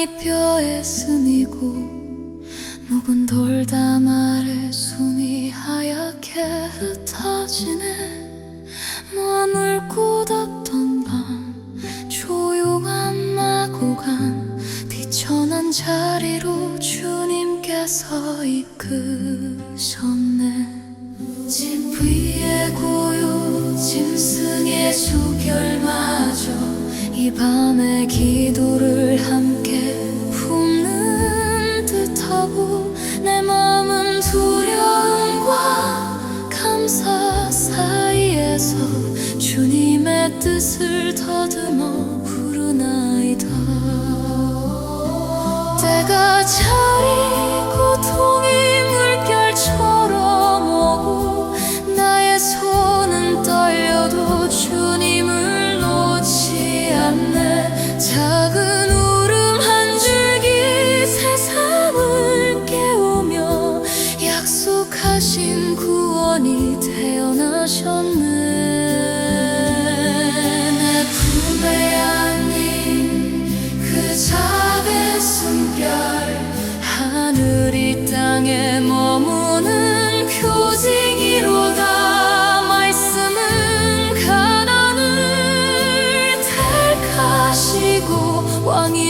파란이 뼈에 스미고 묵은 돌담 아래 숨이 하얗게 흩어지네. 마음을 꽂았던 밤 조용한 마구간 비천한 자리로 주님께서 이끄셨네. 집 위에 고요 짐승의 수결마저 이 밤의 기도를 함께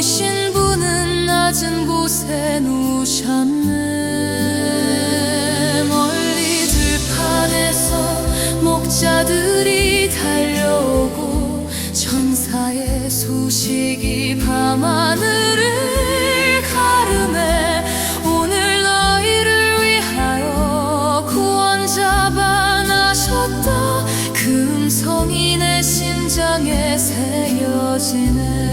이신 분은 낮은 곳에 누우셨네. 멀리 들판에서 목자들이 달려오고 천사의 소식이 밤하늘을 가르네 오늘 너희를 위하여 구원자가 나셨다. 그 음성이 내 심장에 새겨지네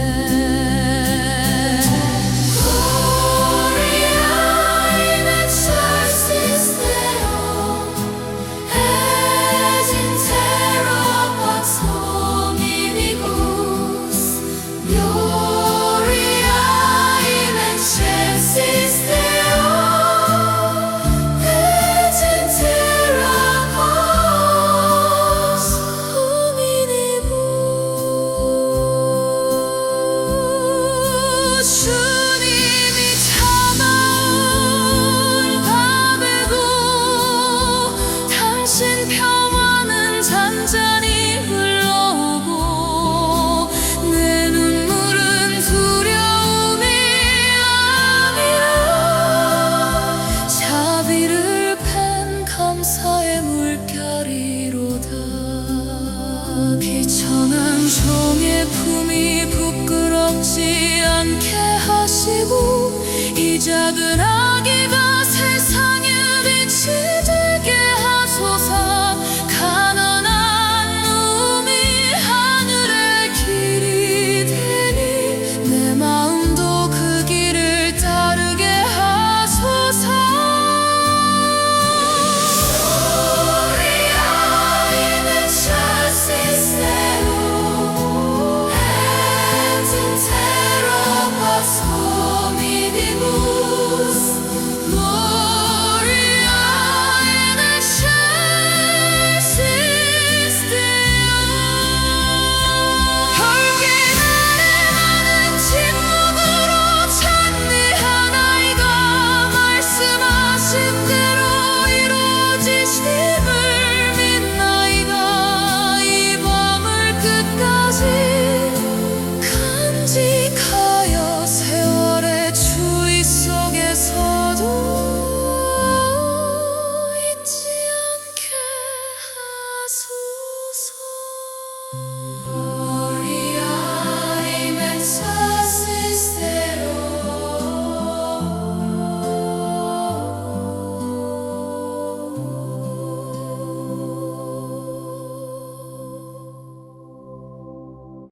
부끄